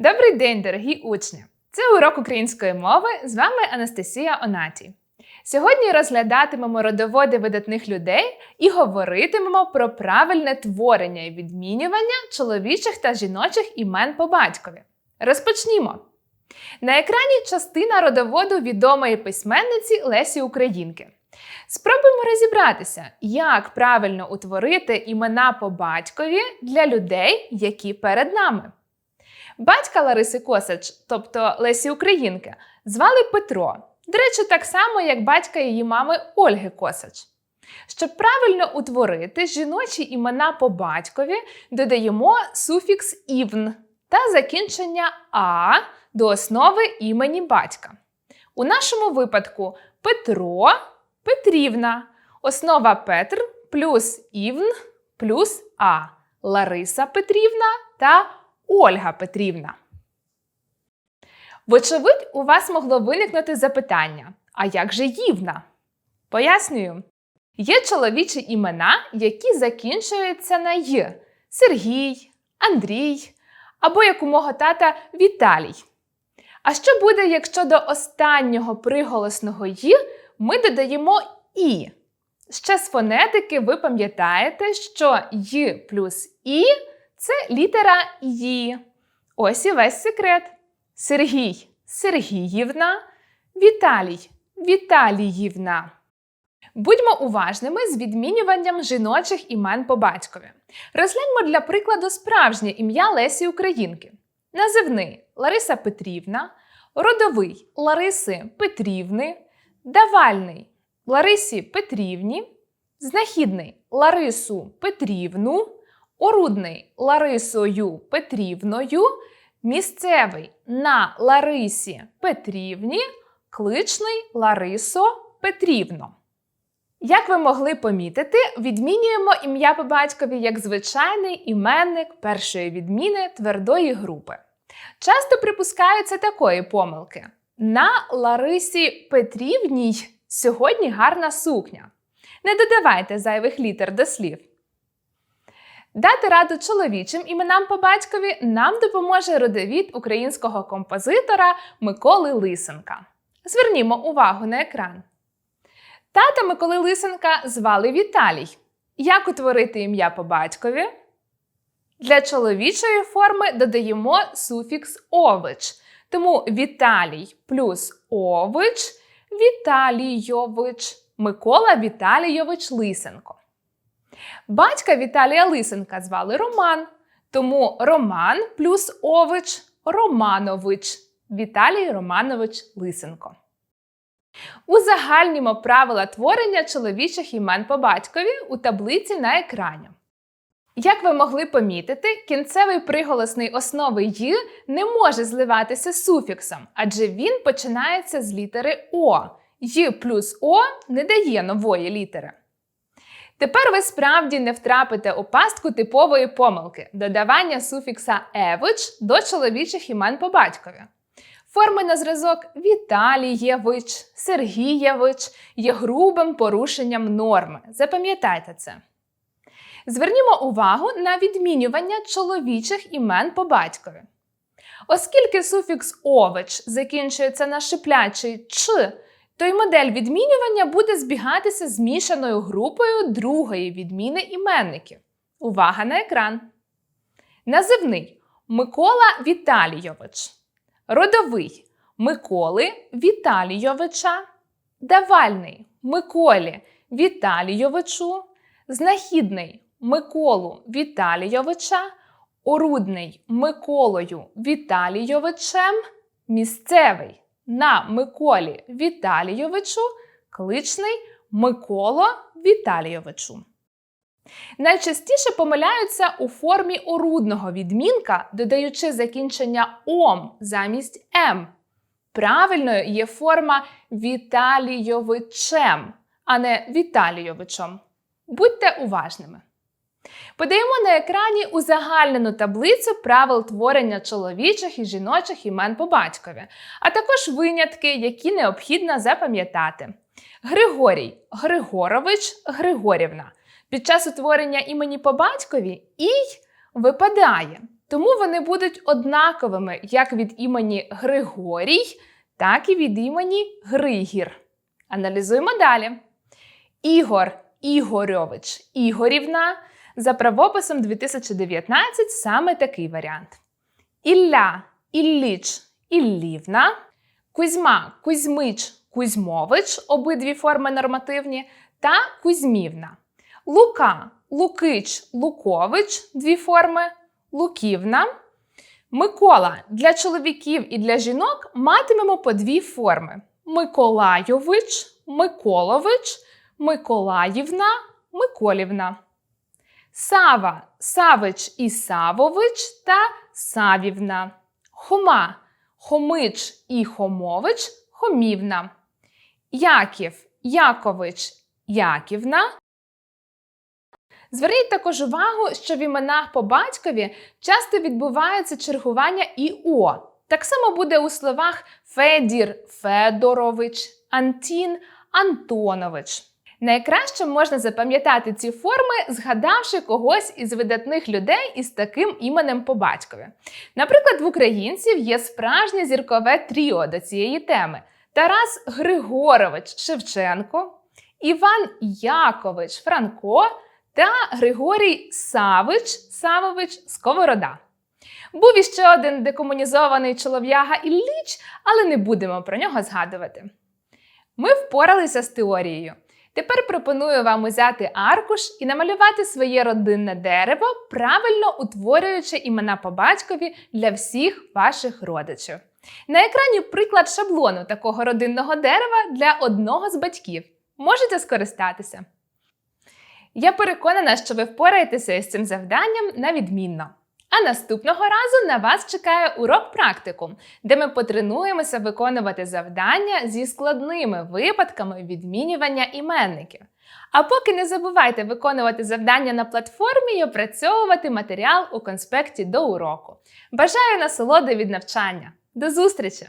Добрий день, дорогі учні! Це урок української мови. З вами Анастасія Онатій. Сьогодні розглядатимемо родоводи видатних людей і говоритимемо про правильне творення і відмінювання чоловічих та жіночих імен по батькові. Розпочнімо! На екрані частина родоводу відомої письменниці Лесі Українки. Спробуємо розібратися, як правильно утворити імена по батькові для людей, які перед нами. Батька Лариси Косач, тобто Лесі Українки, звали Петро. До речі, так само, як батька її мами Ольги Косач. Щоб правильно утворити жіночі імена по батькові, додаємо суфікс івн та закінчення а до основи імені батька. У нашому випадку Петро, Петрівна, основа Петр плюс івн плюс а, Лариса Петрівна та Ольга Петрівна. Вочевидь, у вас могло виникнути запитання: а як же Ївна? Пояснюю. Є чоловічі імена, які закінчуються на Й: Сергій, Андрій або як у мого тата Віталій. А що буде, якщо до останнього приголосного «й» ми додаємо І? Ще з фонетики ви пам'ятаєте, що «й» плюс І це літера «ї». Ось і весь секрет. Сергій Сергіївна, Віталій Віталіївна. Будьмо уважними з відмінюванням жіночих імен по батькові. Розгляньмо для прикладу справжнє ім'я Лесі Українки. Називний Лариса Петрівна, родовий Лариси Петрівни, давальний Ларисі Петрівні, знахідний Ларису Петрівну, орудний Ларисою Петрівною, місцевий на Ларисі Петрівні, кличний Ларисо Петрівно. Як ви могли помітити, відмінюємо ім'я по батькові як звичайний іменник першої відміни твердої групи. Часто припускаються такої помилки. На Ларисі Петрівній сьогодні гарна сукня. Не додавайте зайвих літер до слів. Дати раду чоловічим іменам по батькові нам допоможе родовід українського композитора Миколи Лисенка. Звернімо увагу на екран. Тата Миколи Лисенка звали Віталій. Як утворити ім'я по батькові? Для чоловічої форми додаємо суфікс ович. Тому Віталій плюс ович Віталійович. Микола Віталійович Лисенко. Батька Віталія Лисенка звали Роман. Тому Роман плюс ович Романович. Віталій Романович Лисенко. Узагальнімо правила творення чоловічих імен по батькові у таблиці на екрані. Як ви могли помітити, кінцевий приголосний основи «й» не може зливатися з суфіксом, адже він починається з літери О. «Й» плюс О не дає нової літери. Тепер ви справді не втрапите у пастку типової помилки додавання суфікса «евич» до чоловічих імен по батькові. Форми на зразок Віталієвич, Сергієвич є грубим порушенням норми. Запам'ятайте це. Звернімо увагу на відмінювання чоловічих імен по батькові. Оскільки суфікс ович закінчується на шиплячий ч, то й модель відмінювання буде збігатися з мішаною групою другої відміни іменників. Увага на екран. Називний Микола Віталійович. Родовий Миколи Віталійовича. Давальний Миколі Віталійовичу. Знахідний Миколу Віталійовича. Орудний Миколою Віталійовичем. Місцевий на Миколі Віталійовичу, кличний Миколо Віталійовичу. Найчастіше помиляються у формі орудного відмінка, додаючи закінчення ом замість м. Правильною є форма Віталійовичем, а не Віталійовичем. Будьте уважними. Подаємо на екрані узагальнену таблицю правил творення чоловічих і жіночих імен по батькові, а також винятки, які необхідно запам'ятати. Григорій Григорович Григорівна. Під час утворення імені по батькові ій випадає. тому вони будуть однаковими як від імені Григорій, так і від імені Григір. Аналізуємо далі. Ігор Ігорьович Ігорівна. За правописом 2019 саме такий варіант. Ілля Ілліч Іллівна. Кузьма Кузьмич Кузьмович обидві форми нормативні, та Кузьмівна. Лука Лукич Лукович дві форми, Луківна. Микола для чоловіків і для жінок матимемо по дві форми: Миколайович, Миколович, Миколаївна, Миколівна. Сава Савич і Савович та Савівна. Хома Хомич і Хомович Хомівна. Яків Якович Яківна. Зверніть також увагу, що в іменах по батькові часто відбувається чергування і О. Так само буде у словах Федір Федорович, Антін Антонович. Найкраще можна запам'ятати ці форми, згадавши когось із видатних людей із таким іменем по батькові. Наприклад, в українців є справжнє зіркове тріо до цієї теми: Тарас Григорович Шевченко, Іван Якович Франко та Григорій Савич Савович Сковорода. Був іще один декомунізований чолов'яга Ілліч, але не будемо про нього згадувати. Ми впоралися з теорією. Тепер пропоную вам узяти аркуш і намалювати своє родинне дерево, правильно утворюючи імена по батькові для всіх ваших родичів. На екрані приклад шаблону такого родинного дерева для одного з батьків. Можете скористатися. Я переконана, що ви впораєтеся із цим завданням на відмінно. А наступного разу на вас чекає урок практикум, де ми потренуємося виконувати завдання зі складними випадками відмінювання іменників. А поки не забувайте виконувати завдання на платформі і опрацьовувати матеріал у конспекті до уроку. Бажаю насолоди від навчання! До зустрічі!